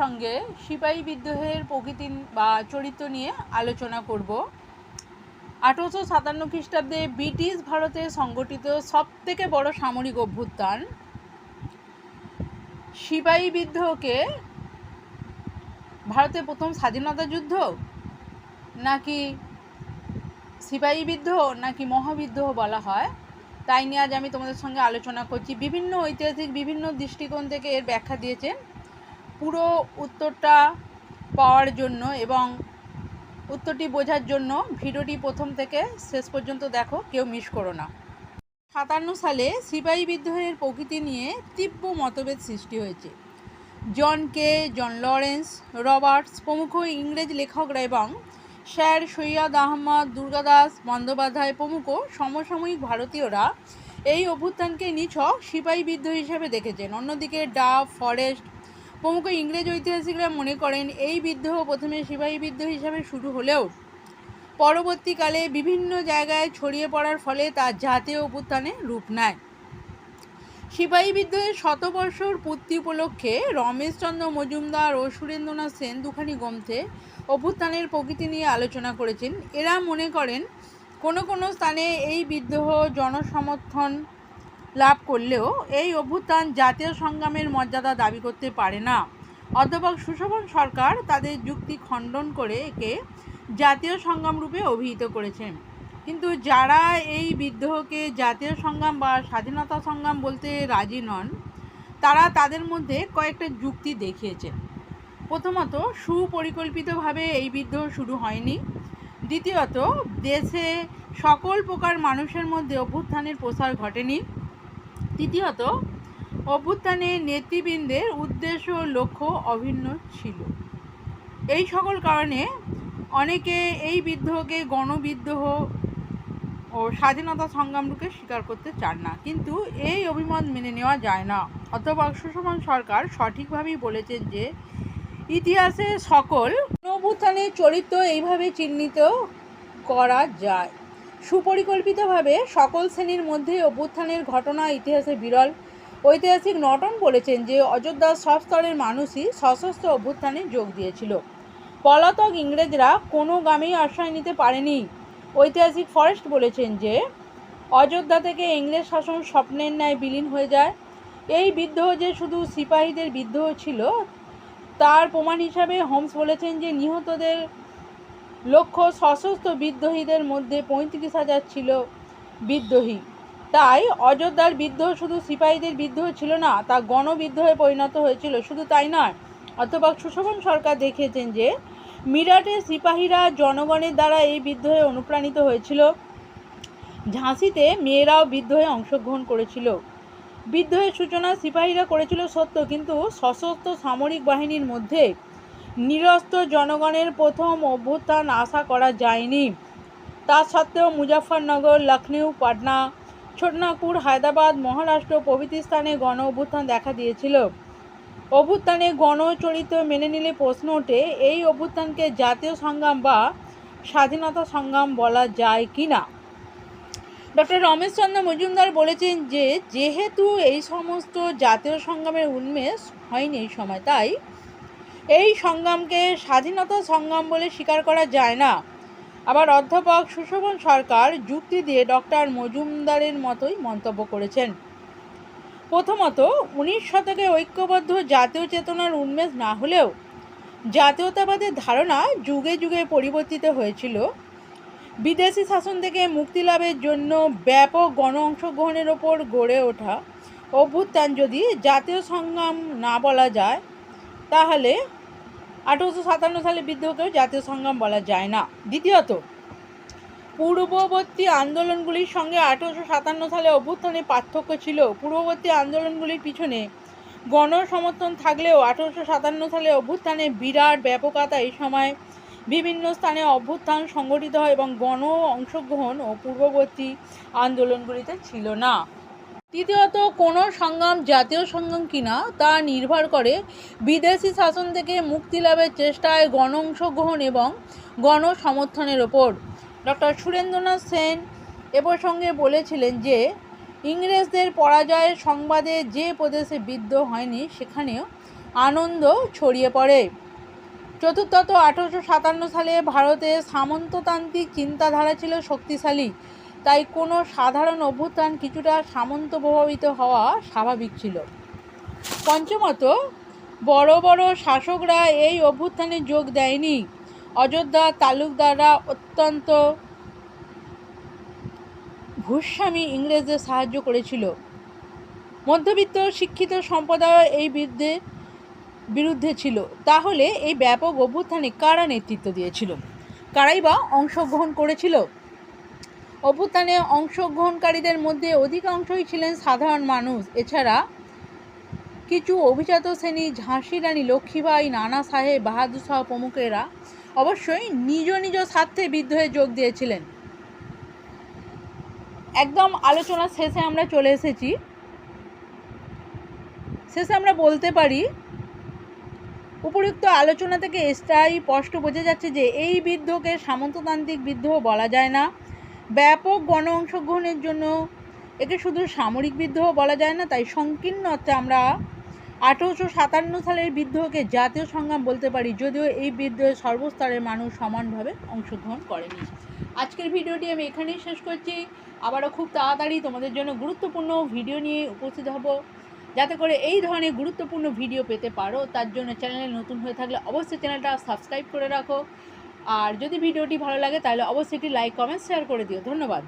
সঙ্গে সিপাহী বিদ্রোহের প্রকৃতি বা চরিত্র নিয়ে আলোচনা করব। আঠারোশো সাতান্ন খ্রিস্টাব্দে ব্রিটিশ ভারতে সংগঠিত সবথেকে বড় সামরিক অভ্যুত্থান। সিপাহী বিদ্রোহকে ভারতের প্রথম স্বাধীনতা যুদ্ধ? নাকি সিপাহী বিদ্রোহ নাকি মহাবিদ্রোহ বলা হয়? তাই নিয়ে আজ আমি তোমাদের সঙ্গে আলোচনা করছি। বিভিন্ন ঐতিহাসিক, বিভিন্ন দৃষ্টিকোণ থেকে এর ব্যাখ্যা দিয়েছেন পুরো উত্তরটা পাওয়ার জন্য এবং উত্তরটি বোঝার জন্য ভিডিওটি প্রথম থেকে শেষ পর্যন্ত দেখো, কেউ মিস করো না। সাতান্ন সালে সিপাহী বিদ্রোহের প্রকৃতি নিয়ে তীব্র মতভেদ সৃষ্টি হয়েছে। জন কে, জন লরেন্স, রবার্টস প্রমুখ ইংরেজ লেখকরা এবং স্যার সৈয়দ আহমদ দুর্গাদাস বন্দ্যোপাধ্যায় প্রমুখ সমসাময়িক ভারতীয়রা এই অভ্যুত্থানকে নিছক সিপাহী বিদ্রোহ হিসেবে দেখেছেন। অন্যদিকে ডাফ ফরেস্ট প্রমুখ ইংরেজ ঐতিহাসিকরা মনে করেন এই বিদ্রোহ প্রথমে সিপাহী বিদ্রোহ হিসাবে শুরু হলেও পরবর্তীকালে বিভিন্ন জায়গায় ছড়িয়ে পড়ার ফলে তা জাতীয় অভ্যুত্থানে রূপ নেয়। সিপাহী বিদ্রোহের শতবর্ষর পূর্তি উপলক্ষে রমেশচন্দ্র মজুমদার ও সুরেন্দ্রনাথ সেন দুখানি গ্রন্থে অভ্যুত্থানের প্রকৃতি নিয়ে আলোচনা করেছেন। এরা মনে করেন কোনো কোনো স্থানে এই বিদ্রোহ জনসমর্থন লাভ করলেও এই অভ্যুত্থান জাতীয় সংগ্রামের মর্যাদা দাবি করতে পারে না। অধ্যাপক সুশোভন সরকার তাদের যুক্তি খণ্ডন করে একে জাতীয় সংগ্রাম রূপে অভিহিত করেছেন। কিন্তু যারা এই বিদ্রোহকে জাতীয় সংগ্রাম বা স্বাধীনতা সংগ্রাম বলতে রাজি নন, তারা তাদের মধ্যে কয়েকটা যুক্তি দেখিয়েছেন প্রথমত, সুপরিকল্পিতভাবে এই বিদ্রোহ শুরু হয়নি। দ্বিতীয়ত, দেশে সকল প্রকার মানুষের মধ্যে অভ্যুত্থানের প্রসার ঘটেনি। তৃতীয়ত, অভ্যুত্থানে নেতৃবৃন্দের উদ্দেশ্য লক্ষ্য অভিন্ন ছিল। এই সকল কারণে অনেকে এই বিদ্রোহকে গণবিদ্রোহ ও স্বাধীনতা সংগ্রামরূপে স্বীকার করতে চান না। কিন্তু এই অভিমত মেনে নেওয়া যায় না। অথবা সুষমান সরকার সঠিকভাবেই বলেছেন যে, ইতিহাসে সকল অভ্যুত্থানের চরিত্র এইভাবে চিহ্নিত করা যায়। সুপরিকল্পিতভাবে সকল শ্রেণির মধ্যে অভ্যুত্থানের ঘটনা ইতিহাসে বিরল। ঐতিহাসিক নটন বলেছেন যে অযোধ্যার সব স্তরের মানুষই সশস্ত্র অভ্যুত্থানে যোগ দিয়েছিল। পলাতক ইংরেজরা কোনো গ্রামেই আশ্রয় নিতে পারেনি। ঐতিহাসিক ফরেস্ট বলেছেন যে, অযোধ্যা থেকে ইংরেজ শাসন স্বপ্নের ন্যায় বিলীন হয়ে যায়। এই বিদ্রোহ যে শুধু সিপাহীদের বিদ্রোহ ছিল, তার প্রমাণ হিসাবে হোমস বলেছেন যে, নিহতদের লক্ষ্য সশস্ত্র বিদ্রোহীদের মধ্যে পঁয়ত্রিশ হাজার ছিল বিদ্রোহী। তাই অযোধ্যার বিদ্রোহ শুধু সিপাহীদের বিদ্রোহ ছিল না, তা গণবিদ্রোহে পরিণত হয়েছিল। শুধু তাই নয়, অথবা সুশোভন সরকার দেখিয়েছেন যে মিরাটের সিপাহীরা জনগণের দ্বারা এই বিদ্রোহে অনুপ্রাণিত হয়েছিল। ঝাঁসিতে মেয়েরাও বিদ্রোহে অংশগ্রহণ করেছিল। বিদ্রোহের সূচনা সিপাহীরা করেছিল সত্য, কিন্তু সশস্ত্র সামরিক বাহিনীর মধ্যে নিরস্ত্র জনগণের প্রথম অভ্যুত্থান আশা করা যায়নি। তা সত্ত্বেও মুজাফরনগর লখনৌ পাটনা, ছোটনাগপুর, হায়দ্রাবাদ, মহারাষ্ট্র প্রভৃতি স্থানে গণ অভ্যুত্থান দেখা দিয়েছিল। অভ্যুত্থানে গণচরিত্র মেনে নিলে প্রশ্ন ওঠে, এই অভ্যুত্থানকে জাতীয় সংগ্রাম বা স্বাধীনতা সংগ্রাম বলা যায় কি না? ডক্টর রমেশচন্দ্র মজুমদার বলেছেন যে, যেহেতু এই সমস্ত জাতীয় সংগ্রামের উন্মেষ হয়নি এই সময়, তাই এই সংগ্রামকে স্বাধীনতা সংগ্রাম বলে স্বীকার করা যায় না। আবার অধ্যাপক সুশোভন সরকার যুক্তি দিয়ে ডক্টর মজুমদারের মতোই মন্তব্য করেছেন। প্রথমত, উনিশ শতকে ঐক্যবদ্ধ জাতীয় চেতনার উন্মেষ না হলেও জাতীয়তাবাদের ধারণা যুগে যুগে পরিবর্তিত হয়েছিল। বিদেশি শাসন থেকে মুক্তি লাভের জন্য ব্যাপক গণ অংশগ্রহণের ওপর গড়ে ওঠা অভ্যুত্থান যদি জাতীয় সংগ্রাম না বলা যায় তাহলে আঠেরোশো সাতান্ন সালে বিদ্রোহকেও জাতীয় সংগ্রাম বলা যায় না। দ্বিতীয়ত, পূর্ববর্তী আন্দোলনগুলির সঙ্গে আঠেরোশো সাতান্ন সালে অভ্যুত্থানের পার্থক্য ছিল। পূর্ববর্তী আন্দোলনগুলির পিছনে গণ সমর্থন থাকলেও আঠেরোশো সাতান্ন সালে অভ্যুত্থানে বিরাট ব্যাপকতা এই সময় বিভিন্ন স্থানে অভ্যুত্থান সংগঠিত হয় এবং গণ অংশগ্রহণ ও পূর্ববর্তী আন্দোলনগুলিতে ছিল না। তৃতীয়ত কোনো সংগ্রাম, জাতীয় সংগ্রাম কিনা, তা নির্ভর করে বিদেশি শাসন থেকে মুক্তি লাভের চেষ্টায় গণ অংশগ্রহণ এবং গণ সমর্থনের ওপর। ডক্টর সুরেন্দ্রনাথ সেন এ প্রসঙ্গে বলেছিলেন যে, ইংরেজদের পরাজয়ের সংবাদে যে প্রদেশে বিদ্রোহ হয়নি, সেখানেও আনন্দ ছড়িয়ে পড়ে। চতুর্থত, আঠেরোশো সাতান্ন সালে ভারতে সামন্ততান্ত্রিক চিন্তাধারা ছিল শক্তিশালী। তাই কোনো সাধারণ অভ্যুত্থান কিছুটা সামন্ত প্রভাবিত হওয়া স্বাভাবিক ছিল। পঞ্চমত, বড় বড় শাসকরা এই অভ্যুত্থানে যোগ দেয়নি। অযোধ্যা তালুকদাররা অত্যন্ত ভূস্বামী ইংরেজদের সাহায্য করেছিল। মধ্যবিত্ত শিক্ষিত সম্প্রদায় এই বিরুদ্ধে বিরুদ্ধে ছিল। তাহলে এই ব্যাপক অভ্যুত্থানে কারা নেতৃত্ব দিয়েছিল? কারাই বা অংশগ্রহণ করেছিল? অভ্যুত্থানে অংশগ্রহণকারীদের মধ্যে অধিকাংশই ছিলেন সাধারণ মানুষ। এছাড়া কিছু অভিজাত শ্রেণি ঝাঁসি রানী লক্ষ্মীবাই নানা সাহেব, বাহাদুর শাহ প্রমুখেরা অবশ্যই নিজ নিজ স্বার্থে বিদ্রোহে যোগ দিয়েছিলেন। একদম আলোচনার শেষে আমরা চলে এসেছি। শেষে আমরা বলতে পারি, উপরুক্ত আলোচনা থেকে স্থায়ী স্পষ্ট বোঝা যাচ্ছে যে এই বিদ্রোহকে সামন্ততান্ত্রিক বিদ্রোহ বলা যায় না। ব্যাপক গণ অংশগ্রহণের জন্য একে শুধু সামরিক বিদ্রোহ বলা যায় না, তাই সংকীর্ণ অর্থে আমরা আঠেরোশো সাতান্ন সালের বিদ্রোহকে জাতীয় সংগ্রাম বলতে পারি, যদিও এই বিদ্রোহে সর্বস্তরের মানুষ সমানভাবে অংশগ্রহণ করেনি। আজকের ভিডিওটি আমি এখানেই শেষ করছি। আবারও খুব তাড়াতাড়ি তোমাদের জন্য গুরুত্বপূর্ণ ভিডিও নিয়ে উপস্থিত হব। যাতে করে এই ধরনের গুরুত্বপূর্ণ ভিডিও পেতে পারো, তার জন্য চ্যানেলে নতুন হয়ে থাকলে অবশ্যই চ্যানেলটা সাবস্ক্রাইব করে রাখো। আর যদি ভিডিওটি ভালো লাগে তাহলে অবশ্যই একটি লাইক কমেন্ট শেয়ার করে দিও। ধন্যবাদ।